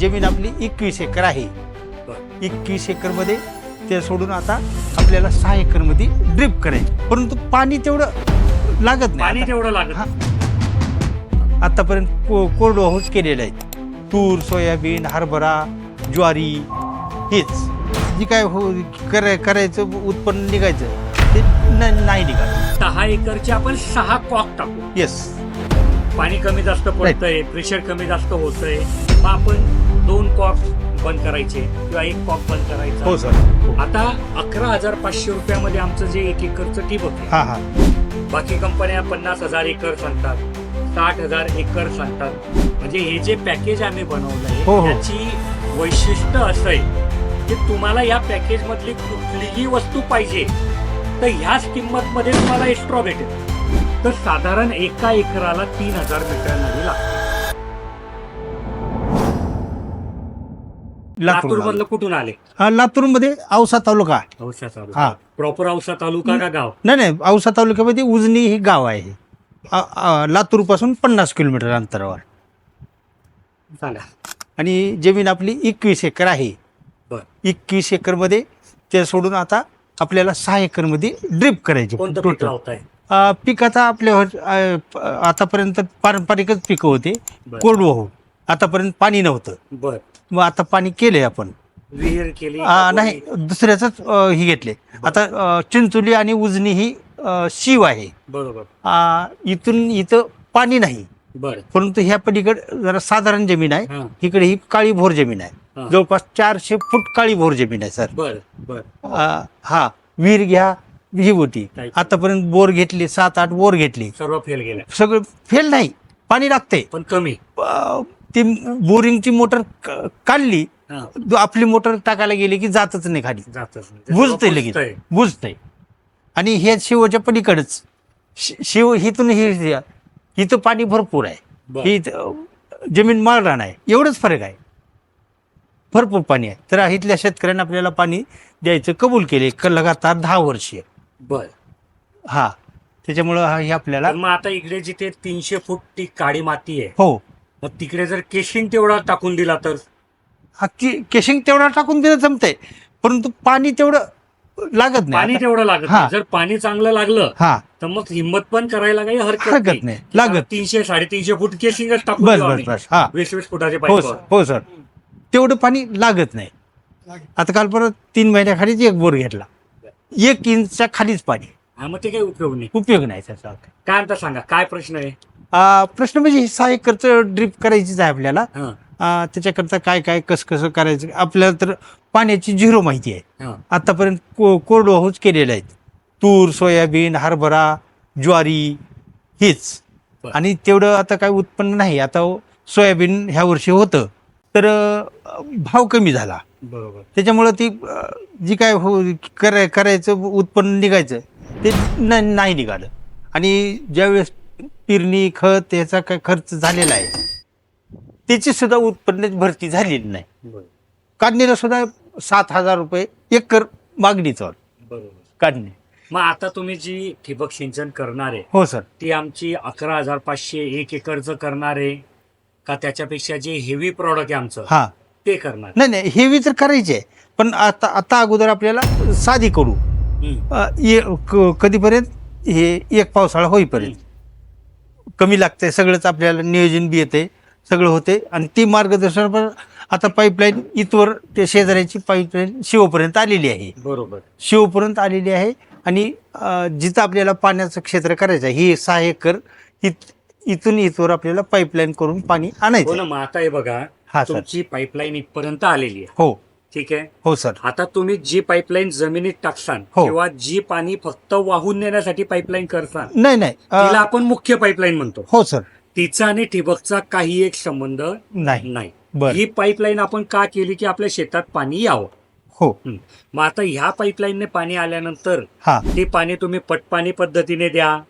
जमीन आपली एकवीस एकर आहे. एकवीस एकरमध्ये ते सोडून आता आपल्याला सहा एकरमध्ये ड्रिप करायचे. परंतु पाणी तेवढं लागत नाही तेवढं लागत हा. आतापर्यंत को कोरडवाहूच केलेले आहेत तूर सोयाबीन हरभरा ज्वारी हेच. जी काय हो कराय करायचं उत्पन्न निघायचं ते न- नाही निघालं. दहा एकरचे आपण सहा कॉक टाकू. येस पाणी कमी जास्त पडतंय प्रेशर कमी जास्त होतंय. मग आपण दोन कॉक बंद करायचे किंवा एक कॉक बंद हो करायचा सर आता अकरा हजार पाचशे रुपयामध्ये आमचं जे एक एकरचं ठिबक आहे हा हा. बाकी कंपन्या पन्नास हजार एकर सांगतात साठ हजार एकर सांगतात. म्हणजे हे जे पॅकेज आम्ही बनवलंय हो, हो. त्याची वैशिष्ट्य असं आहे की तुम्हाला या पॅकेज मधली कुठलीही वस्तू पाहिजे तर ह्याच किंमत मध्ये तुम्हाला एक्स्ट्रा भेटेल. तर साधारण एका एकराला तीन हजार मीटर नदी लागते. लातूर मधलं कुठून आले? लातूरमध्ये औसा तालुका औसा हा. तालुका प्रॉपर औसा तालुका का गाव? नाही नाही औसा तालुक्यामध्ये उजनी हे गाव आहे. लातूरपासून पन्नास किलोमीटर अंतरावर. सांगा. आणि जमीन आपली एकवीस एकर आहे. बर. एकवीस एकरमध्ये ते सोडून आता आपल्याला सहा एकरमध्ये ड्रिप करायचे कोणतं पीक टोटल. लावताय? अ, पीक आता आपल्या अ, प- आतापर्यंत पारंपरिकच पिकं होते. बर. कोरडवाहू. आतापर्यंत पाणी नव्हतं. बर. मग आता पाणी केलंय आपण. विहीर केली नाही दुसऱ्याच ही घेतले. आता अ, चिंचोली आणि उजनी ही अ, शिव आहे. बरोबर. इथून इथं पाणी नाही. बर. परंतु ह्या पलीकडे जरा साधारण जमीन आहे. हा. इकडे ही काळी भोर जमीन आहे. जवळपास चारशे फूट काळी भोर जमीन आहे सर. बर हा विहीर घ्या ही होती. आतापर्यंत बोर घेतली सात आठ बोर घेतली. सर्व फेल गेल्या. सगळं फेल नाही पाणी लागते पण कमी. ती बोरिंगची मोटर क- काढली हा, आपली मोटर टाकायला गेली की जातच नाही खाली. जातच नाही. बुजतंय लगेच. बुजतंय. बुजतंय. आणि हे शिवच्या पलीकडच. शि- शिव हिथून ही इथं पाणी भरपूर आहे. बर. ही जमीन माळरान आहे. एवढंच फरक आहे. भरपूर पाणी आहे. तर इथल्या शेतकऱ्यांना आपल्याला पाणी द्यायचं कबूल केले क- लगातार दहा वर्ष. बर. हा. त्याच्यामुळं हा- हे आपल्याला तर मग आता इकडे जिथे तीनशे फूट ती काळी माती आहे. हो. मग तिकडे जर केशिंग तेवढा टाकून दिला तर? हा की केशिंग तेवढा टाकून दिलं जमतंय परंतु पाणी तेवढं लागत पाणी नाही तेवढं लागत हा. नाही. जर पाणी चांगलं लागलं हा. तर मग हिंमत पण करायला काही हरकत हरकत नाही. लागत. तीनशे साडेतीनशे फूट केशिंगच टाकून बस देऊ बस आम्ही. बस. हा. वीस वीस फुटाचे हो पाईप सर. हो सर. तेवढं पाणी लागत नाही. आता काल परत तीन महिन्याखालीच एक बोर घेतला. एक इंचच्या खालीच पाणी. हा मग ते काही उपयोग नाही. उपयोग नाही त्याचा काय म्हणता सांगा? काय प्रश्न आहे? प्रश्न म्हणजे हे सहा एकरचं ड्रिप करायचीच आहे आपल्याला. हा. त्याच्याकरता काय काय कसं कसं करायचं? आपल्याला तर पाण्याची झिरो माहिती आहे. हा. आतापर्यंत को कोरडवाहूच केलेले आहेत तूर सोयाबीन हरभरा ज्वारी हेच. बरं. आणि तेवढं आता काय उत्पन्न नाही. आता सोयाबीन ह्या वर्षी होतं. तर अ, भाव कमी झाला. बरोबर. त्याच्यामुळं ती अ, जी काय हो कराय करायचं उत्पन्न निघायचं ते न नाही निघालं. आणि ज्यावेळेस पेरणी खत याचा काय खर्च झालेला आहे. त्याची सुद्धा उत्पन्न भरती झालेली नाही. काढणीला सुद्धा सात हजार रुपये एकर मागणीचं बरोबर. काढणे. मग आता तुम्ही जी ठिबक सिंचन करणार आहे हो सर. ती आमची अकरा हजार पाचशे एक एकरचं करणार आहे का त्याच्यापेक्षा जे हेवी प्रॉडक्ट आहे आमचं हा. ते करणार नाही नाही हेवी तर करायची आहे पण आता आता अगोदर आपल्याला साधी करू. कधीपर्यंत? हे एक पावसाळा होईपर्यंत. कमी लागतंय सगळंच आपल्याला नियोजन बी येते सगळं होते आणि ती मार्गदर्शन पण आता पाईपलाईन इथवर ते शेजाऱ्याची पाईपलाईन शिवपर्यंत आलेली आहे. बरोबर. शिवपर्यंत आलेली आहे आणि जिथं आपल्याला पाण्याचं क्षेत्र करायचं आहे ही सहा एकर इत इथून इथवर आपल्याला पाईपलाईन करून पाणी हो आणायचं. मग आता हे बघा हा सर. तुमची पाईपलाईन इथपर्यंत आलेली आहे. हो. ठीक आहे? हो सर. आता तुम्ही जी पाईपलाईन जमिनीत टाकसान हो. किंवा जी पाणी फक्त वाहून नेण्यासाठी पाईपलाईन करसान नाही नाही. अ, तिला आपण मुख्य पाईपलाईन म्हणतो. हो सर. तिचा आणि ठिबकचा काही एक संबंध नाही. नाही. बर. ही पाईपलाईन आपण का केली की आपल्या शेतात पाणी यावं? हो. मग आता ह्या पाईपलाईनने पाणी आल्यानंतर हा. ते पाणी तुम्ही पटपाणी पद्धतीने द्या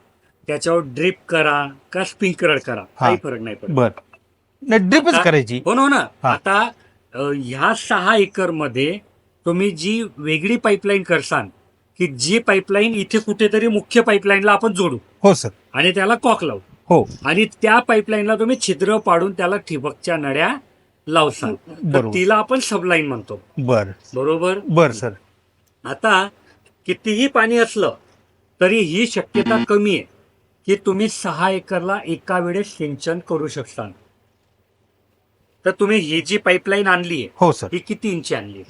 त्याच्यावर ड्रिप करा का स्प्रिंकलर करा? काही फरक नाही पडत. बर. नाही ड्रिपच आता- करायची. हो ना, हो ना. हा. आता ह्या सहा एकरमध्ये तुम्ही जी वेगळी पाईपलाईन करसान की जी पाईपलाईन इथे कुठेतरी मुख्य पाईपलाईनला आपण जोडू. हो सर. आणि त्याला कॉक लावू. हो. आणि त्या पाईपलाईनला तुम्ही छिद्र पाडून त्याला ठिबकच्या नळ्या लावसान. तर. तिला आपण सबलाईन म्हणतो. बर. बरोबर? बर सर. आता कितीही पाणी असलं तरी ही शक्यता कमी आहे की तुम्ही सहा एकरला एका वेळेस सिंचन करू शकता तर तुम्ही ही जी पाईपलाईन आणली आहे हो सर ही किती इंची आणली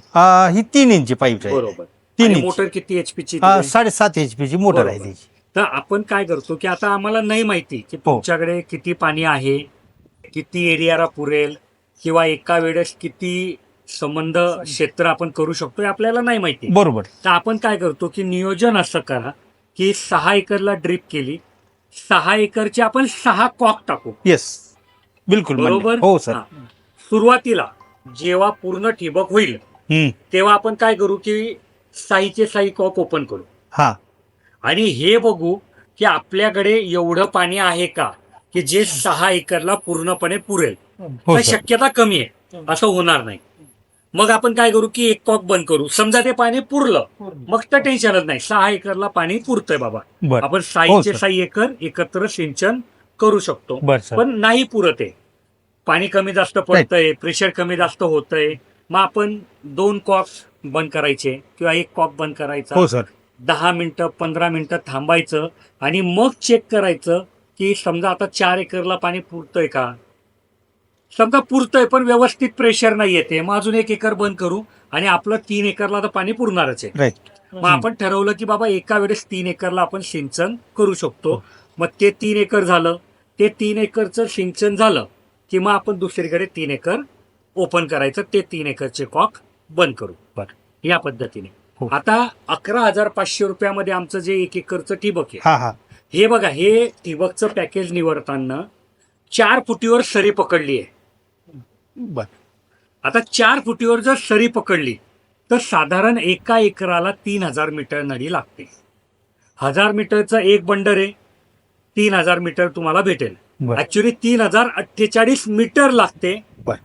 ही तीन इंची पाईप आहे. बरोबर. तीन आणि इंच. मोटर किती एचपीची आ, साडेसात पी ची मोटर आहे बरोबर. त्याची. तर आपण काय करतो की आता आम्हाला नाही माहिती की हो. तुमच्याकडे किती पाणी आहे किती एरियाला पुरेल किंवा एका वेळेस किती संबंध क्षेत्र आपण करू शकतो हे आपल्याला नाही माहिती. बरोबर. तर आपण काय करतो की नियोजन असं करा की सहा एकरला ड्रीप केली सहा एकरचे आपण सहा कॉक टाकू. येस बिलकुल मान्य. बरोबर? हो सर हा. सुरुवातीला जेव्हा पूर्ण ठिबक होईल. तेव्हा आपण काय करू की साईचे साई कॉक ओपन करू. हा. आणि हे बघू की आपल्याकडे एवढं पाणी आहे का की जे सहा एकरला पूर्णपणे पुरेल. हो तर सर. शक्यता कमी आहे. असं होणार नाही. मग आपण काय करू की एक कॉक बंद करू. समजा ते पाणी पुरलं मग तर टेन्शनच नाही. सहा एकरला पाणी पुरतंय बाबा. आपण हो, साईचे. साई एकर एकत्र सिंचन करू शकतो. पण नाही पुरत आहे. पाणी कमी जास्त पडतंय प्रेशर कमी जास्त होतंय मग आपण दोन कॉक बंद करायचे किंवा एक कॉक बंद करायचा. हो सर दहा मिनिटं पंधरा मिनिटं थांबायचं आणि मग चेक करायचं की समजा आता चार एकरला पाणी पुरतंय का? समजा पुरतंय पण व्यवस्थित प्रेशर नाही येते मग अजून एक एकर बंद करू आणि आपलं तीन एकरला तर पाणी पुरणारच आहे. मग आपण ठरवलं की बाबा एका वेळेस तीन एकरला आपण सिंचन करू शकतो. मग ते तीन एकर झालं. ते तीन एकरचं सिंचन झालं. की मग आपण दुसरीकडे तीन एकर ओपन करायचं ते तीन एकरचे कॉक बंद करू. बर. या पद्धतीने. हो. आता अकरा हजार पाचशे रुपयामध्ये आमचं जे एक एकरचं ठिबक आहे. हा बघा हे ठिबकचं पॅकेज निवडताना चार फुटीवर सरी पकडली आहे. बर. आता चार फुटीवर जर सरी पकडली तर साधारण एका एकराला तीन हजार मीटर नळी लागते. हजार मीटरचं एक बंडर आहे. तीन हजार मीटर तुम्हाला भेटेल. ऍक्च्युली तीन हजार अठ्ठेचाळीस मीटर लागते.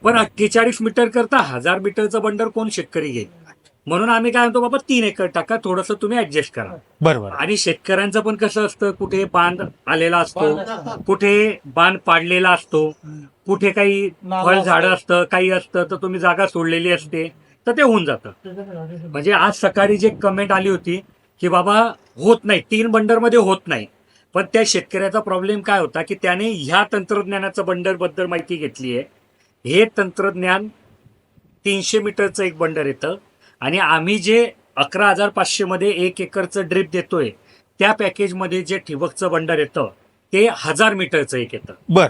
पण अठ्ठेचाळीस मीटर करता हजार मीटरचं बंडर कोण शेतकरी घेईल? म्हणून आम्ही काय म्हणतो बाबा तीन एकर टाका थोडस तुम्ही ऍडजस्ट करा. बरोबर आणि शेतकऱ्यांचं पण कसं असतं कुठे बांध आलेला असतो कुठे बांध पाडलेला असतो कुठे काही फळ झाडं असतं काही असतं तर तुम्ही जागा सोडलेली असते तर ते होऊन जातं. म्हणजे आज सकाळी जी कमेंट आली होती की बाबा होत नाही तीन बंडरमध्ये होत नाही. पण त्या शेतकऱ्याचा प्रॉब्लेम काय होता की त्याने ह्या तंत्रज्ञानाचं बंडरबद्दल माहिती घेतली आहे. हे तंत्रज्ञान तीनशे मीटरचं एक बंडर येतं आणि आम्ही जे अकरा हजार पाचशे मध्ये एक एकरचं ड्रिप देतोय त्या पॅकेजमध्ये जे ठिबकचं बंडर येतं ते हजार मीटरचं एक येतं. बर.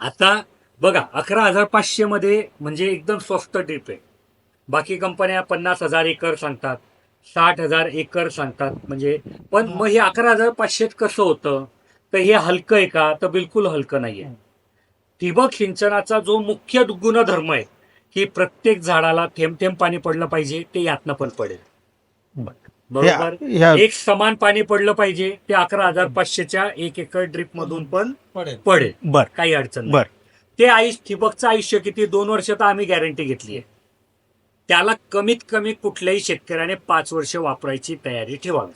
आता बघा अकरा हजार पाचशे मध्ये म्हणजे एकदम स्वस्त ड्रिप आहे. बाकी कंपन्या पन्नास हजार एकर सांगतात. साठ हजार एकर सांगतात. म्हणजे पण मग हे अकरा हजार पाचशेत कसं होतं? तर हे हलकं आहे का? तर बिलकुल हलकं नाहीये. ठिबक सिंचनाचा जो मुख्य गुणधर्म आहे की प्रत्येक झाडाला थेंब थेंब पाणी पडलं पाहिजे ते यातनं पण पडेल. बर बरोबर एक समान पाणी पडलं पाहिजे ते अकरा हजार पाचशेच्या एक एकर ड्रिप मधून पण पडेल. बर. काही अडचण नाही. बर. ते आयुष ठिबकचं आयुष्य किती? दोन वर्ष तर आम्ही गॅरंटी घेतली आहे त्याला कमीत कमी कुठल्याही शेतकऱ्याने पाच वर्ष वापरायची तयारी ठेवावी.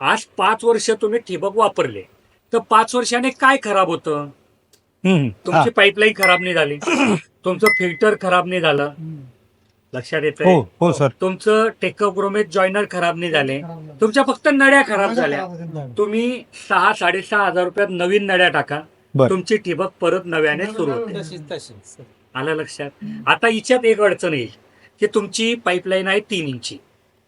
आज पाच वर्ष तुम्ही ठिबक वापरले तर पाच वर्षाने काय खराब होतं. हा. तुमची पाईपलाईन खराब नाही झाली तुमचं फिल्टर खराब नाही झालं लक्षात येत हो हो सर. तुमचं टेकोब्रोमेट जॉईनर खराब नाही झाले तुमच्या फक्त नळ्या खराब झाल्या. तुम्ही सहा साडेसहा हजार रुपयात नवीन नळ्या टाका. बर. तुमची ठिबक परत नव्याने सुरू होते. आलं लक्षात? आता हिच्यात एक अडचण येईल. की तुमची पाईपलाईन आहे तीन इंची.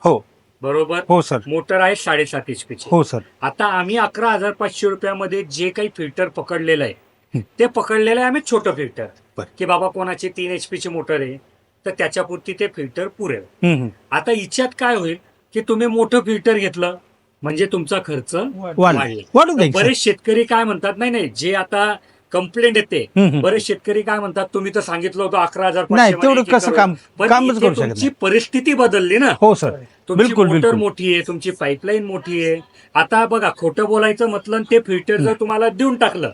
हो. बरोबर? हो सर. मोटर आहे साडेसात एचपीची हो सर. आता आम्ही अकरा हजार पाचशे रुपयामध्ये जे काही फिल्टर पकडलेलं आहे ते पकडलेलं आहे आम्ही छोटं फिल्टर. की बाबा कोणाची तीन एचपीची मोटर आहे तर त्याच्यापुरती ते फिल्टर पुरेल. आता हिच्यात काय होईल की तुम्ही मोठं फिल्टर घेतलं म्हणजे तुमचा खर्च वाढ वाढले. बरेच शेतकरी काय म्हणतात नाही नाही जे आता कंप्लेंट येते. हम्म. बरेच शेतकरी काय म्हणतात तुम्ही तर सांगितलं होतं अकरा हजार नाही तेवढं कसं काम कामच करू शकत तुमची नाही. परिस्थिती बदलली ना. हो सर. तुमची बिलकुल मोटर बिलकुल. मोठी आहे तुमची पाईपलाईन मोठी आहे. आता बघा खोटं बोलायचं म्हटलं ते फिल्टर जर तुम्हाला देऊन टाकलं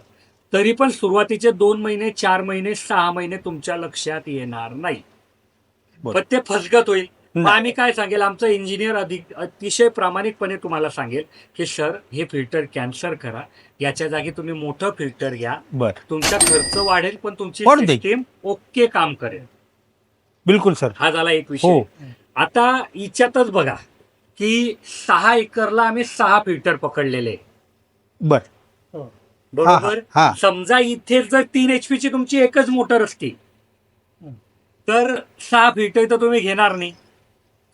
तरी पण सुरुवातीचे दोन महिने चार महिने सहा महिने तुमच्या लक्षात येणार नाही. बरं. पण ते फसगत होईल. मग. आम्ही काय सांगेल? आमचं इंजिनियर अधिक अतिशय प्रामाणिकपणे तुम्हाला सांगेल की सर हे फिल्टर कॅन्सल करा. याच्या जागी तुम्ही मोठं फिल्टर घ्या. बर. तुमचा खर्च वाढेल पण तुमची. सिस्टीम ओके काम करेल. बिलकुल सर. हा झाला एक हो. विषय आता हिच्यातच बघा की सहा एकरला आम्ही सहा फिल्टर पकडलेले. बर. बरोबर? हा, हा. समजा इथे जर तीन एच ची तुमची एकच मोटर असती तर सहा फिल्टर तर तुम्ही घेणार नाही.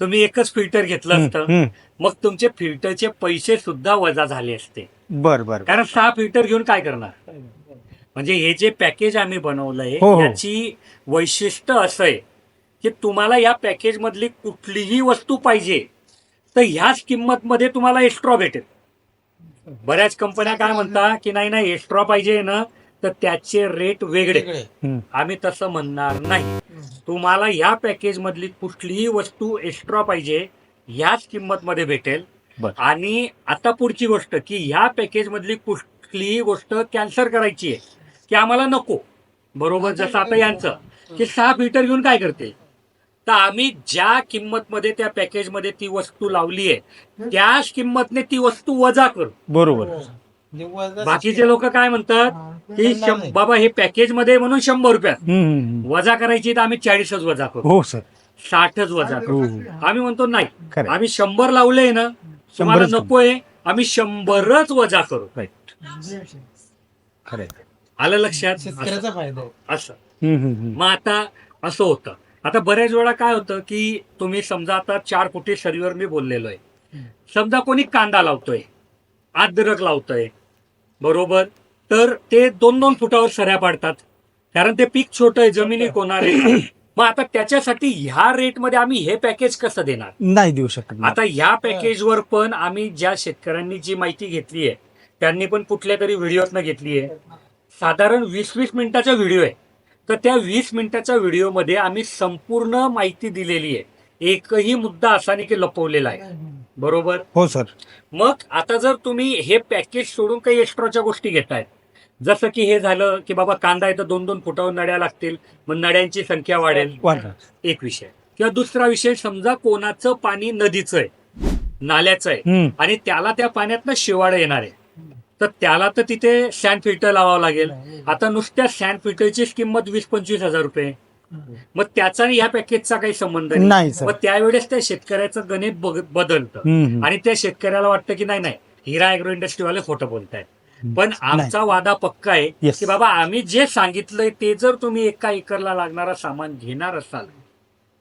तुम्ही एकच फिल्टर घेतलं असतं. मग तुमचे फिल्टरचे पैसे सुद्धा वजा झाले असते बर बर कारण सहा फिल्टर घेऊन काय करणार म्हणजे हे जे पॅकेज आम्ही बनवलंय हो, हो. याची वैशिष्ट्य असं आहे की तुम्हाला या पॅकेज मधली कुठलीही वस्तू पाहिजे तर ह्याच किंमत मध्ये तुम्हाला एक्स्ट्रा भेटेल बऱ्याच कंपन्या काय म्हणतात की नाही नाही एक्स्ट्रा पाहिजे ना तर त्याचे रेट वेगळे. हम्म. आम्ही तसं म्हणणार नाही. तुम्हाला या पॅकेज मधली कुठलीही वस्तू एक्स्ट्रा पाहिजे ह्याच किंमत मध्ये भेटेल. आणि आता पुढची गोष्ट की ह्या पॅकेज मधली कुठलीही गोष्ट कॅन्सल करायची आहे की आम्हाला नको. बरोबर? जसं आता यांचं की सहा फिल्टर घेऊन काय करते तर आम्ही ज्या किंमत मध्ये त्या पॅकेजमध्ये ती वस्तू लावली आहे त्याच किंमतने ती वस्तू वजा करू. बरोबर. बाकीचे लोक काय म्हणतात की शं- बाबा हे पॅकेजमध्ये म्हणून शंभर रुपयात. हम्म. वजा करायची तर आम्ही चाळीसच वजा करू. हो सर. साठच वजा करू. आम्ही म्हणतो नाही खरं आम्ही शंभर लावले ना तुम्हाला शंभरच. नकोय आम्ही शंभरच वजा करू. राईट खरं आलं लक्षात? शेतकऱ्याचा फायदा आहे. असं. हम्म, हम्म, हम्म. मग आता असं होतं. आता बऱ्याच वेळा काय होतं की तुम्ही समजा आता चार फुटी शरीवर मी बोललेलो आहे. समजा कोणी कांदा लावतोय अद्रक लावतोय बरोबर? तर ते दोन दोन फुटावर सऱ्या पाडतात. कारण ते पीक छोटं आहे जमिनी कोणार आहे मग आता त्याच्यासाठी ह्या रेटमध्ये आम्ही हे पॅकेज कसं देणार? नाही देऊ शकत आता ह्या पॅकेजवर पण आम्ही ज्या शेतकऱ्यांनी जी माहिती घेतली आहे त्यांनी पण कुठल्या तरी व्हिडिओतनं घेतली आहे. साधारण वीस वीस मिनिटाचा व्हिडिओ आहे. तर त्या वीस मिनिटाच्या व्हिडिओमध्ये आम्ही संपूर्ण माहिती दिलेली आहे. एकही मुद्दा असा नाही की लपवलेला आहे. बरोबर? हो सर. मग आता जर तुम्ही हे पॅकेज सोडून काही एक्स्ट्राच्या गोष्टी घेतायत जसं की हे झालं की बाबा कांदा आहे तर दोन दोन फुटावर नड्या लागतील मग नड्यांची संख्या वाढेल. एक विषय. किंवा दुसरा विषय समजा कोणाचं पाणी नदीचं आहे नाल्याचं आहे. आणि त्याला त्या पाण्यातनं शिवाडं येणार आहे तर त्याला तर तिथे सँड फिल्टर लावावं लागेल. आता नुसत्या सँड फिल्टरचीच किंमत वीस पंचवीस हजार रुपये मग त्याचा आणि ह्या पॅकेजचा काही संबंध नाही, सर. मग त्यावेळेस त्या शेतकऱ्याचं गणित बग- बदलतं. हम्म. आणि त्या शेतकऱ्याला वाटतं की नाही नाही हिरा अॅग्रो इंडस्ट्रीवाले खोटं बोलतायत. पण आमचा वादा पक्का आहे Yes. की बाबा आम्ही जे सांगितलंय ते जर तुम्ही एका एकरला लागणारा सामान घेणार असाल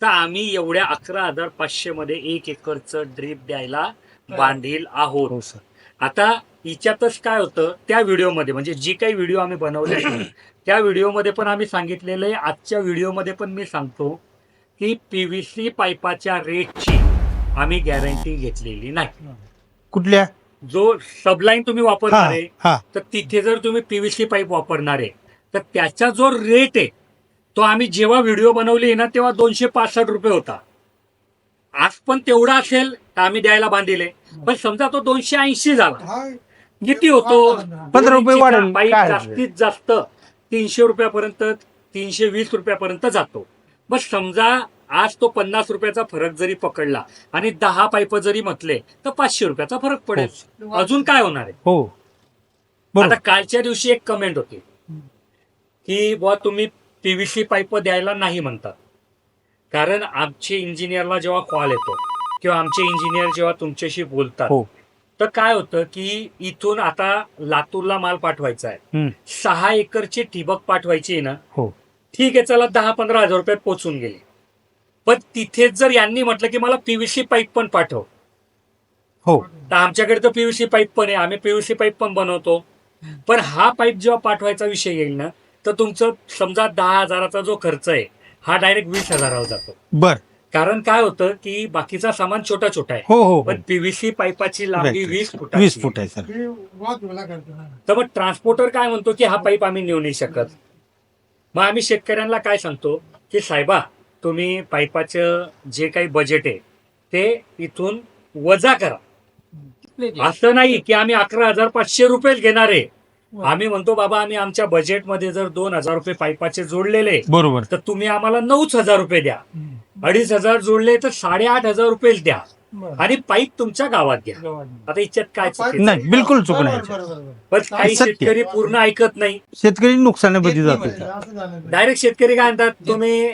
तर आम्ही एवढ्या अकरा हजार पाचशे मध्ये एक एकरचं ड्रीप द्यायला बांधील आहोत. हो सर. आता हिच्यातच काय होतं त्या व्हिडिओमध्ये म्हणजे जी काही व्हिडिओ आम्ही बनवले त्या व्हिडिओमध्ये पण आम्ही सबलाईन आहे. आजच्या व्हिडिओमध्ये पण मी सांगतो की पीव्हीसी पाईपाच्या रेटची आम्ही गॅरंटी घेतलेली नाही. कुठल्या? जो सबलाईन तुम्ही वापरणार आहे तर तिथे जर तुम्ही पीव्हीसी पाईप वापरणार आहे तर त्याचा जो रेट आहे तो आम्ही जेव्हा व्हिडिओ बनवली ना तेव्हा दोनशे पासष्ट रुपये होता. आज पण तेवढा असेल तर आम्ही द्यायला बांधिले पण समजा तो दोनशे ऐंशी झाला. किती होतो? पंधरा रुपये वाढेल. पाईप? जास्तीत जास्त तीनशे रुपयापर्यंत तीनशे वीस रुपयापर्यंत जातो. मग समजा आज तो पन्नास रुपयाचा फरक जरी पकडला आणि दहा पाईप जरी म्हटले तर पाचशे रुपयाचा फरक पडेल. अजून काय होणार आहे? हो. आता कालच्या दिवशी एक कमेंट होती. की बुवा तुम्ही पीव्हीसी पाईप द्यायला नाही म्हणतात. कारण आमचे इंजिनियरला जेव्हा कॉल येतो किंवा आमचे इंजिनियर जेव्हा तुमच्याशी बोलतात हो. तर काय होतं की इथून आता लातूरला माल पाठवायचा आहे. सहा एकरची ठिबक पाठवायची आहे ना हो. ठीक आहे चला दहा पंधरा हजार रुपयात पोचून गेले. पण तिथेच जर यांनी म्हटलं की मला पीव्हीसी पाईप पण पाठव. हो. तर आमच्याकडे तर पीव्हीसी पाईप पण आहे आम्ही पीव्हीसी पाईप पण बनवतो. पण हा पाईप जेव्हा पाठवायचा विषय येईल ना तर तुमचं समजा दहा हजाराचा जो खर्च आहे हा डायरेक्ट वीस हजारावर जातो. बर. कारण काय होतं की बाकीचा सामान छोटा छोटा आहे. हो हो हो. पण पीव्हीसी पाईपाची लांबी. वीस वीस फुटाची फूट आहे सर. करतो तर मग ट्रान्सपोर्टर काय म्हणतो की हा पाईप आम्ही नेऊ नाही शकत. मग आम्ही शेतकऱ्यांना काय सांगतो की साहेबा तुम्ही पाईपाचं जे काही बजेट आहे ते इथून वजा करा. असं नाही की आम्ही अकरा हजार पाचशे रुपये घेणार आहे. आम्ही म्हणतो बाबा आम्ही आमच्या बजेटमध्ये जर दोन हजार रुपये पाईपाचे जोडलेले बरोबर तर तुम्ही आम्हाला नऊच हजार रुपये द्या अडीच हजार जोडले तर साडेआठ हजार रुपये द्या. आणि पाईप तुमच्या गावात घ्या. आता इच्छात काय नाही? बिलकुल चूक नाही बरोबर, बरोबर. पण काही. शेतकरी पूर्ण ऐकत नाही शेतकरी नुकसानामध्ये नाही जातो म्हणजे. डायरेक्ट शेतकरी काय म्हणतात तुम्ही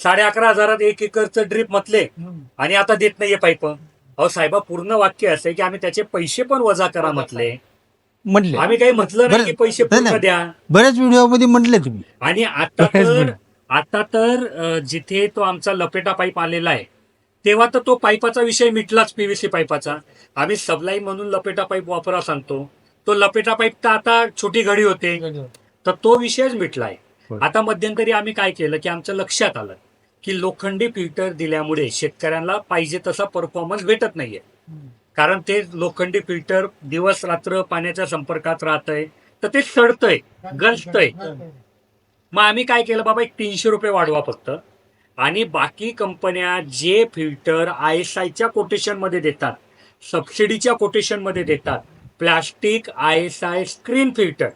साडे अकरा हजारात एक एकरचं ड्रीप म्हटले. आणि आता देत नाहीये पाईप अहो साहेबा पूर्ण वाक्य असं की आम्ही त्याचे पैसे पण वजा करा म्हटले म्हटले आम्ही काही म्हटलं नाही बरं. की पैसे नाही, पूर्ण नाही. द्या बऱ्याच व्हिडिओमध्ये म्हटले तुम्ही आणि आता तर. आता तर अं, जिथे तो आमचा लपेटा पाईप आलेला आहे तेव्हा तर तो पाईपाचा विषय मिटलाच पीव्हीसी पाईपाचा आम्ही सबलाई म्हणून लपेटा पाईप वापरा सांगतो तो लपेटा पाईप तर आता छोटी घडी होते. तर तो विषयच मिटलाय होय. आता मध्यंतरी आम्ही काय केलं की आमच्या लक्षात आलं की लोखंडी फिल्टर दिल्यामुळे शेतकऱ्यांना पाहिजे तसा परफॉर्मन्स भेटत नाहीये. कारण ते लोखंडी फिल्टर दिवस रात्र पाण्याच्या संपर्कात राहतंय तर ते सडतंय गंजतंय मग आम्ही काय केलं बाबा एक तीनशे रुपये वाढवा फक्त. आणि बाकी कंपन्या जे फिल्टर आय एस आयच्या कोटेशनमध्ये देतात सबसिडीच्या कोटेशनमध्ये देतात plastic I S I screen filter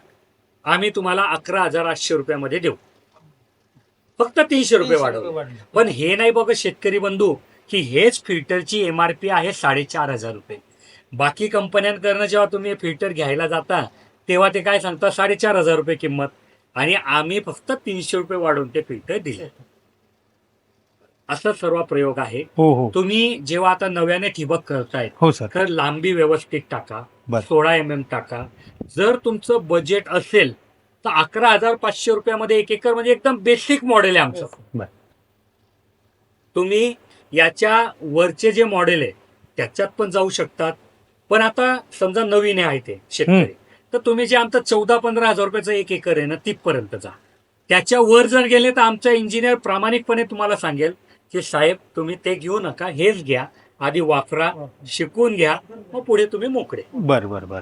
आम्ही तुम्हाला अकरा हजार आठशे रुपयामध्ये देऊ. फक्त तीनशे रुपये वाढवले. वाढले. पण हे नाही बघा शेतकरी बंधू की हेच फिल्टरची एम आर पी आहे साडेचार हजार रुपये. बाकी कंपन्यांकडनं जेव्हा तुम्ही फिल्टर घ्यायला जाता तेव्हा ते काय सांगतात? साडेचार हजार रुपये किंमत. आणि आम्ही फक्त तीनशे रुपये वाढवून ते फिल्टर दिले. असा सर्व प्रयोग आहे. हो हो. तुम्ही जेव्हा आता नव्याने ठिबक करतायत हो सर. तर लांबी व्यवस्थित टाका. बर. सोळा एम एम टाका. जर तुमचं बजेट असेल तर अकरा हजार पाचशे रुपयामध्ये एक एकर म्हणजे एकदम बेसिक मॉडेल आहे आमचं. बर. तुम्ही याच्या वरचे जे मॉडेल आहे त्याच्यात पण जाऊ शकतात. पण आता समजा नवीन आहे ते शेतकरी. तर तुम्ही जे आमचं चौदा पंधरा हजार रुपयाचं एक एकर आहे ना तिथपर्यंत जा. त्याच्या वर जर गेले तर आमचा इंजिनियर प्रामाणिकपणे तुम्हाला सांगेल की साहेब तुम्ही ते घेऊ नका हेच घ्या. आधी वापरा शिकून घ्या मग पुढे तुम्ही मोकळे. बर बर बर.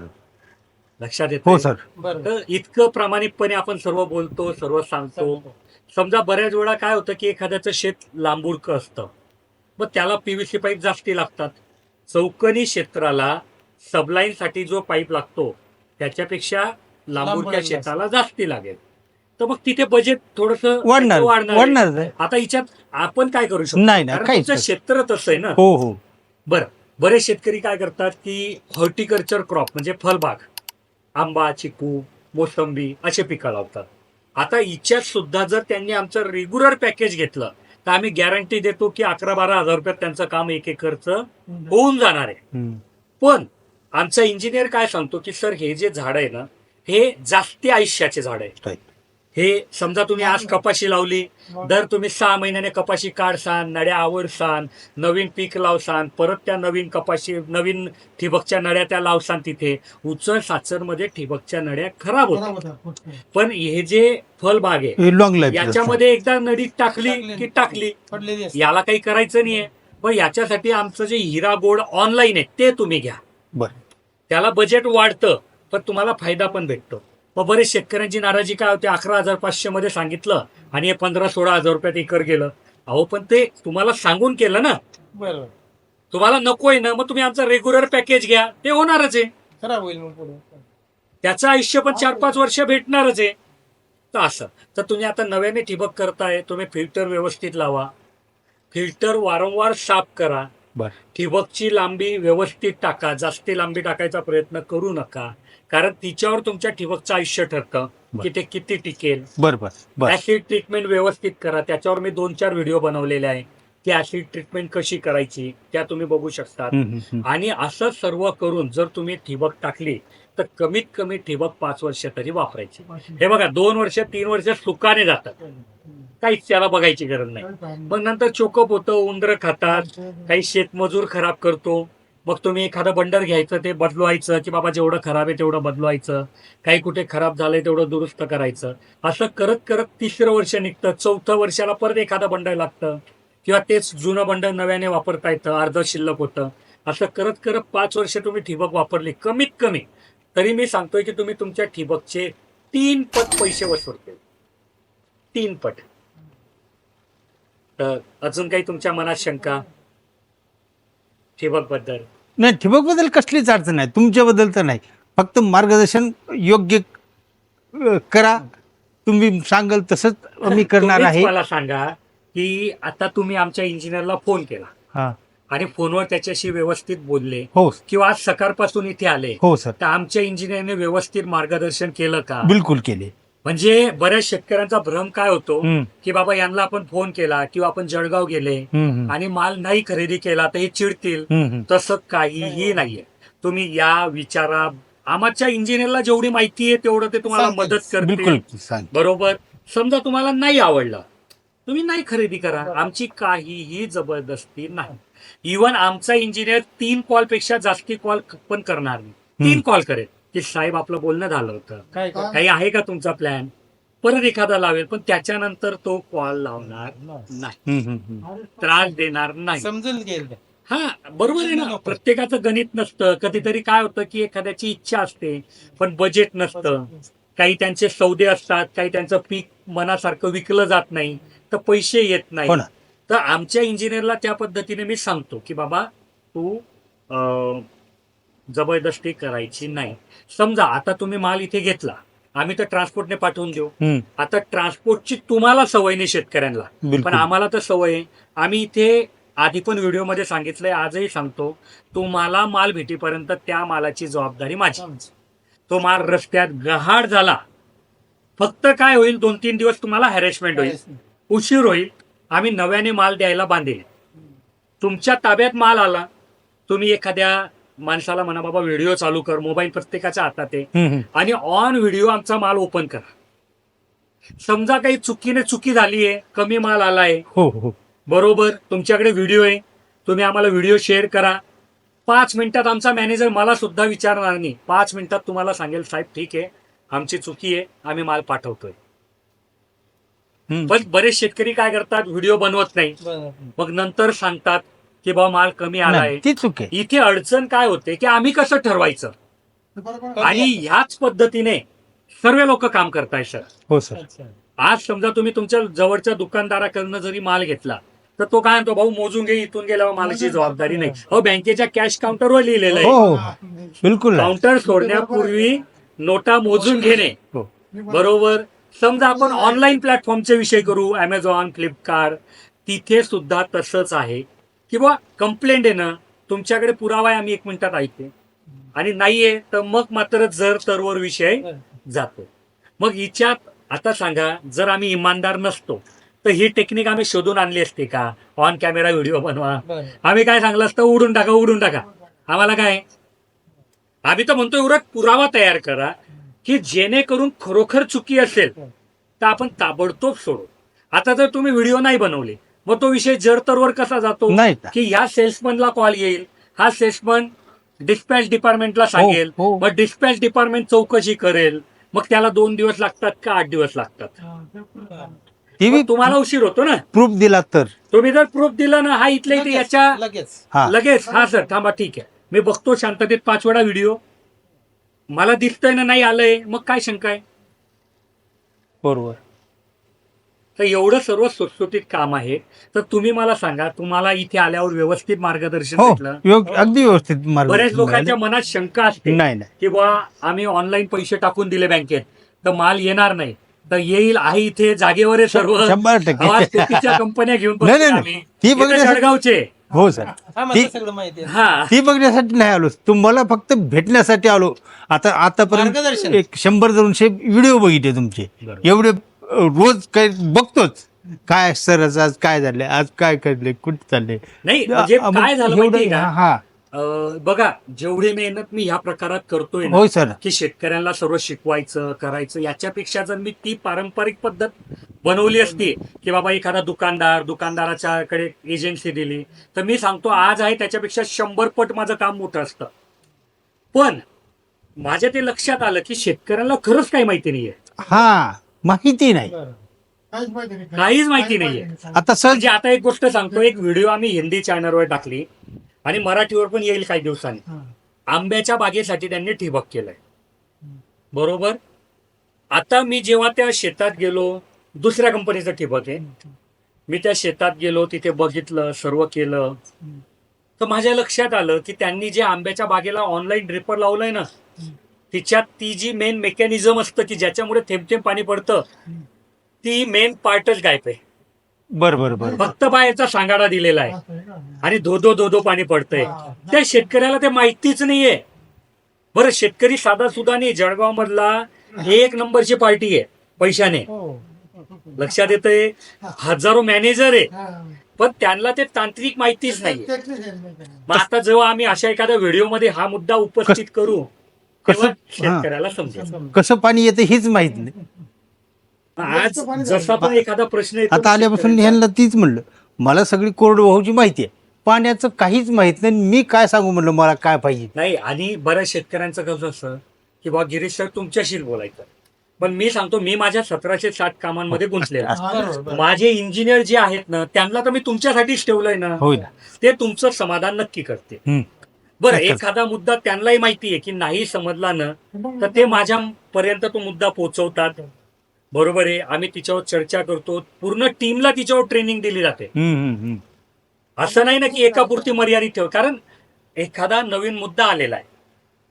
लक्षात येत हो सर. बरं. तर इतकं प्रामाणिकपणे आपण सर्व बोलतो सर्व सांगतो. समजा बऱ्याच वेळा काय होतं की एखाद्याचं शेत लांबुडकं असतं. मग त्याला पीव्हीसी पाईप जास्ती लागतात. चौकनी क्षेत्राला सबलाईनसाठी जो पाईप लागतो त्याच्यापेक्षा लांबुडक्या शेताला जास्ती लागेल. तर मग तिथे बजेट थोडस वाढणार. आता हिच्यात आपण काय करू शकतो? नाही. क्षेत्र तसं आहे ना? हो हो. बरं बरेच शेतकरी काय करतात की हॉर्टिकल्चर क्रॉप म्हणजे फळबाग आंबा चिकू मोसंबी असे पिकं लावतात. आता हिच्यात सुद्धा जर त्यांनी आमचं रेग्युलर पॅकेज घेतलं तर आम्ही गॅरंटी देतो की अकरा बारा हजार रुपयात त्यांचं काम एक एकरचं होऊन जाणार आहे. पण आमचा इंजिनियर काय सांगतो की सर हे जे झाड आहे ना हे जास्ती आयुष्याचे झाड आहे. हे समजा तुम्ही आज कपाशी लावली दर तुम्ही सहा महिन्याने कपाशी काढसान नड्या आवडसान नवीन पीक लावसान परत त्या नवीन कपाशी नवीन ठिबकच्या नड्या त्या लावसान तिथे. उचल साचरमध्ये ठिबकच्या नड्या खराब होतात. पण हे जे फळबाग आहे याच्यामध्ये एकदा नडी टाकली. की टाकली. याला काही करायचं नाहीये. पण याच्यासाठी आमचं जे हिरा गोल्ड ऑनलाईन आहे ते तुम्ही घ्या. बर. त्याला बजेट वाढतं पण तुम्हाला फायदा पण भेटतो. मग बरेच शेतकऱ्यांची नाराजी काय होते? अकरा हजार पाचशे मध्ये सांगितलं आणि हे पंधरा सोळा हजार रुपयात एकर गेलं. अहो पण ते तुम्हाला सांगून केलं ना. बरोबर. तुम्हाला नकोय ना मग तुम्ही आमचं रेग्युलर पॅकेज घ्या. ते होणारच आहे. खराब होईल मग पुढे. त्याचं आयुष्य पण चार पाच वर्ष भेटणारच आहे. तर असं. तर तुम्ही आता नव्याने ठिबक करताय तुम्ही फिल्टर व्यवस्थित लावा. फिल्टर वारंवार साफ करा. बर. ठिबकची लांबी व्यवस्थित टाका. जास्ती लांबी टाकायचा प्रयत्न करू नका. कारण तिच्यावर तुमच्या ठिबकचं आयुष्य ठरतं की ते किती टिकेल. बर बर. बर ऍसिड ट्रीटमेंट व्यवस्थित करा. त्याच्यावर मी दोन चार व्हिडिओ बनवलेले आहे. की ऍसिड ट्रीटमेंट कशी करायची त्या तुम्ही बघू शकता. आणि असं सर्व करून जर तुम्ही ठिबक टाकली तर कमीत कमी ठिबक पाच वर्ष तरी वापरायची. हे बघा दोन वर्ष तीन वर्ष सुकाने जातात. काहीच त्याला बघायची गरज नाही. मग नंतर चोकअप होतं उंदरं खातात काही शेतमजूर खराब करतो मग तुम्ही एखादं बंडर घ्यायचं ते बदलवायचं की बाबा जेवढं खराब आहे तेवढं बदलवायचं काही कुठे खराब झालंय तेवढं दुरुस्त करायचं. असं करत करत तिसरं वर्ष निघतं चौथं वर्षाला परत एखादं बंडर लागतं. किंवा तेच जुनं बंडर नव्याने वापरता येतं अर्ध शिल्लक होतं. असं करत करत पाच वर्ष तुम्ही ठिबक वापरली कमीत कमी. तरी मी सांगतोय की तुम्ही तुमच्या ठिबकचे तीन पट पैसे वसूल तीन पट. तर अजून काही तुमच्या मनात शंका? ठिबकबद्दल नाही ठिबकबद्दल कसलीच अडचण नाही. तुमच्याबद्दल तर नाही. फक्त मार्गदर्शन योग्य अ, करा. तुम्ही सांगाल तसंच मी करणार तुम्हीच आहे. मला सांगा की आता तुम्ही आमच्या इंजिनियरला फोन केला. हा. आणि फोनवर त्याच्याशी व्यवस्थित बोलले. हो किंवा आज सकाळपासून इथे आले. हो सर. तर आमच्या इंजिनियरने व्यवस्थित मार्गदर्शन केलं का? बिलकुल केले. म्हणजे बऱ्याच शेतकऱ्यांचा भ्रम काय होतो की बाबा यांना आपण फोन केला किंवा आपण जळगाव गेले आणि माल नाही खरेदी केला तर हे चिडतील. तसं काहीही नाहीये. तुम्ही या विचारा. आमच्या इंजिनियरला जेवढी माहिती आहे तेवढं ते तुम्हाला. मदत करतील. बरोबर? समजा तुम्हाला नाही आवडलं. तुम्ही नाही खरेदी करा. आमची काहीही जबरदस्ती नाही. इवन आमचा इंजिनियर तीन कॉलपेक्षा जास्ती कॉल पण करणार नाही. तीन. कॉल करेल. की साहेब आपलं बोलणं झालं होतं. काय काय? काही आहे का तुमचा प्लॅन परत एखादा लावेल पण त्याच्यानंतर तो कॉल लावणार नाही. त्रास देणार नाही. समजून घेईल. हा बरोबर आहे ना. प्रत्येकाचं गणित नसतं. कधीतरी काय होतं की एखाद्याची इच्छा असते पण बजेट नसतं. काही त्यांचे सौदे असतात काही त्यांचं पीक मनासारखं विकलं जात नाही तर पैसे येत नाही. हो ना. तर आमच्या इंजिनियरला त्या पद्धतीने मी सांगतो की बाबा तू अं, जबरदस्ती करायची नाही. समजा आता तुम्ही माल इथे घेतला आम्ही तर ट्रान्सपोर्टने पाठवून देऊ. आता ट्रान्सपोर्टची तुम्हाला सवय नाही शेतकऱ्यांना. पण आम्हाला तर सवय आहे. आम्ही इथे आधी पण व्हिडिओमध्ये सांगितलंय आजही सांगतो तुम्हाला माल भेटीपर्यंत त्या मालाची जबाबदारी माझी. तो माल रस्त्यात गहाड झाला फक्त काय होईल दोन तीन दिवस तुम्हाला हॅरेसमेंट होईल. उशीर होईल. आम्ही नव्याने माल द्यायला बांधेल. तुमच्या ताब्यात माल आला तुम्ही एखाद्या माणसाला म्हणा बाबा व्हिडिओ चालू कर मोबाईल प्रत्येकाच्या हातात आहे. आणि ऑन व्हिडिओ आमचा माल ओपन करा. समजा काही चुकीने चुकी झाली आहे कमी माल आलाय. हो हो. बरोबर तुमच्याकडे व्हिडिओ आहे. तुम्ही आम्हाला व्हिडिओ शेअर करा. पाच मिनिटात आमचा मॅनेजर मला सुद्धा विचारणार नाही. पाच मिनिटात तुम्हाला सांगेल साहेब ठीक आहे. आमची चुकी आहे. आम्ही माल पाठवतोय. पण बरेच शेतकरी काय करतात? व्हिडिओ बनवत नाही. मग नंतर सांगतात की बाबा माल कमी आलाय. नाही, ती चूक आहे. इथे अडचण काय होते की आम्ही कसं ठरवायचं? आणि ह्याच पद्धतीने सर्व लोक काम करताय सर. हो सर. आज समजा तुम्ही तुमच्या जवळच्या दुकानदाराकडनं जरी माल घेतला तर तो काय म्हणतो भाऊ मोजून घे इथून गेल्यावर मालाची जबाबदारी नाही. हो बँकेच्या कॅश काउंटरवर लिहिलेलं हो आहे. हो हो. बिलकुल नाही. काउंटर सोडण्यापूर्वी नोटा मोजून घेणे. हो. बरोबर. समजा आपण ऑनलाईन प्लॅटफॉर्मचे विषय करू अमेझॉन फ्लिपकार्ट तिथे सुद्धा तसंच आहे. किंवा कंप्लेंट येणं तुमच्याकडे पुरावा आहे आम्ही एक मिनिटात ऐकते. आणि नाहीये तर मग मात्र जर तरवर विषय जातो. मग हिच्यात आता सांगा जर आम्ही इमानदार नसतो तर ही टेक्निक आम्ही शोधून आणली असते का? ऑन कॅमेरा व्हिडिओ बनवा. आम्ही काय सांगलं असतं? उडून टाका उडून टाका. आम्हाला काय? आम्ही तर म्हणतो एवढा पुरावा तयार करा की जेणेकरून खरोखर चुकी असेल तर आपण ताबडतोब सोडू. आता जर तुम्ही व्हिडिओ नाही बनवले मग तो विषय जर तरवर कसा जातो? नाही. की? ह्या सेल्समनला कॉल येईल हा सेल्समन डिस्पॅच डिपार्टमेंटला सांगेल हो. मग डिस्पॅच डिपार्टमेंट चौकशी करेल मग त्याला दोन दिवस लागतात का आठ दिवस लागतात? मग तुम्हाला उशीर होतो ना? प्रूफ दिला तर. तुम्ही जर प्रूफ दिला ना हा इथल्या इथे याच्या लगेच. हा. लगेच हा सर थांबा ठीक आहे. मी बघतो शांततेत पाच वेळा व्हिडिओ. मला दिसतंय ना नाही आलंय मग काय शंका आहे? बरोबर. तर एवढं सर्व सुटसुटीत काम आहे. तर तुम्ही मला सांगा तुम्हाला इथे आल्यावर व्यवस्थित मार्गदर्शन हो भेटलं? अगदी व्यवस्थित मार्ग बऱ्याच लोकांच्या मनात शंका असते नाही नाही. की बा आम्ही ऑनलाईन पैसे टाकून दिले बँकेत तर माल येणार नाही. तर येईल आहे इथे जागेवर आहे सर्व. शंभर टक्के. कंपन्या घेऊन नाही, बसलोय नाही, आम्ही. ती इथे बघण्यासाठी- जळगावचे. हो सर. हा ती सगळं माहिती आहे. हा. ती बघण्यासाठी नाही आलो. तुम्हाला फक्त भेटण्यासाठी आलो. आता आतापर्यंत मार्गदर्शन. एक शंभर दोनशे व्हिडिओ बघितले तुमचे. एवढे रोज काय बघतोच. काय सर आज काय झाले आज काय करले कुठे चालले? नाही म्हणजे अ, मग काय झालं एवढं- माहितीये का? हा अं, बघा जेवढी मेहनत मी ह्या प्रकारात करतोय ना होय सर. की शेतकऱ्यांना सर्व शिकवायचं करायचं याच्यापेक्षा जर मी ती पारंपरिक पद्धत बनवली असती की बाबा एखादा दुकानदार दुकानदाराच्याकडे एजन्सी दिली तर मी सांगतो आज आहे त्याच्यापेक्षा शंभर पट माझं काम मोठं असतं. पण माझ्या ते लक्षात आलं की शेतकऱ्यांना खरंच काही माहिती नाहीये. हा. माहिती नाही. काहीच माहिती नाहीये. आता सर म्हणजे आता एक गोष्ट सांगतो एक व्हिडिओ आम्ही हिंदी चॅनलवर टाकली आणि मराठीवर पण येईल काही दिवसांनी. आंब्याच्या बागेसाठी त्यांनी ठिबक केलंय. बरोबर? आता मी जेव्हा त्या शेतात गेलो दुसऱ्या कंपनीचं ठिबक आहे. मी त्या शेतात गेलो तिथे बघितलं सर्व केलं. तर माझ्या लक्षात आलं की त्यांनी जे आंब्याच्या बागेला ऑनलाईन ड्रिपर लावलंय ना तिच्यात ती जी मेन मेकॅनिझम असतं की ज्याच्यामुळे थेंब थेंब पाणी पडतं ती मेन पार्टच गायब आहे. बर बर बर. फक्त बाहेरचा सांगाडा दिलेला आहे. आणि धोधो धोधो पाणी पडतंय. त्या शेतकऱ्याला ते माहितीच नाहीये. बरं शेतकरी साधा सुद्धा नाही. जळगाव मधला एक नंबरची पार्टी आहे पैशाने. लक्षात येतंय? हजारो मॅनेजर आहे. पण त्यांना ते तांत्रिक माहितीच नाही. मग आता जेव्हा आम्ही अशा एखाद्या व्हिडिओमध्ये हा मुद्दा उपस्थित करू तेव्हा कसं- शेतकऱ्याला समजेल. कसं पाणी येतं हेच माहीत नाही. आज जसा पण एखादा प्रश्न येतो आता आल्यापासून ह्यांना तीच म्हणलं. मला सगळी कोरडवाहूची माहिती आहे. पाण्याचं काहीच माहीत नाही. मी काय सांगू म्हणलं मला काय पाहिजे? नाही आणि बऱ्याच शेतकऱ्यांचं कसं असतं की बा गिरीश सर तुमच्याशीच बोलायचं. पण मी सांगतो मी माझ्या सतराशे साठ कामांमध्ये गुंतलेलो आहे. माझे इंजिनियर जे आहेत ना त्यांना तर मी तुमच्यासाठीच ठेवलंय ना. होय ते तुमचं समाधान नक्की करते हम्म. बरं. एखादा मुद्दा त्यांनाही माहिती आहे की नाही समजला ना तर ते माझ्या पर्यंत तो मुद्दा पोहोचवतात. बरोबर आहे आम्ही तिच्यावर चर्चा करतो. पूर्ण टीमला तिच्यावर ट्रेनिंग दिली जाते. हम्म, हम्म, हम्म. असं नाही ना की एका पुरती मर्यादित ठेव कारण एखादा नवीन मुद्दा आलेला आहे.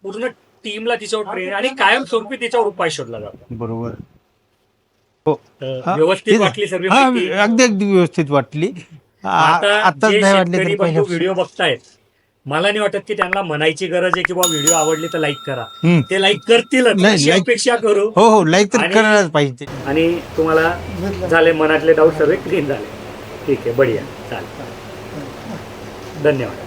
पूर्ण टीमला तिच्यावर ट्रेनिंग आणि कायमस्वरूपी त्याच्यावर उपाय शोधला जातो. बरोबर. हो. व्यवस्थित तेच. वाटली सर्व हा, अगदी अगदी व्यवस्थित वाटली. आता व्हिडिओ बघतायत मला नाही वाटत की त्यांना म्हणायची गरज आहे की बा व्हिडिओ आवडली तर लाईक करा. ते लाईक like- अपेक्षा करू. हो हो लाईक तर करायलाच पाहिजे. आणि तुम्हाला झाले मनातले डाऊट सर्व क्लीन झाले. ठीक आहे बढिया. चालेल. धन्यवाद.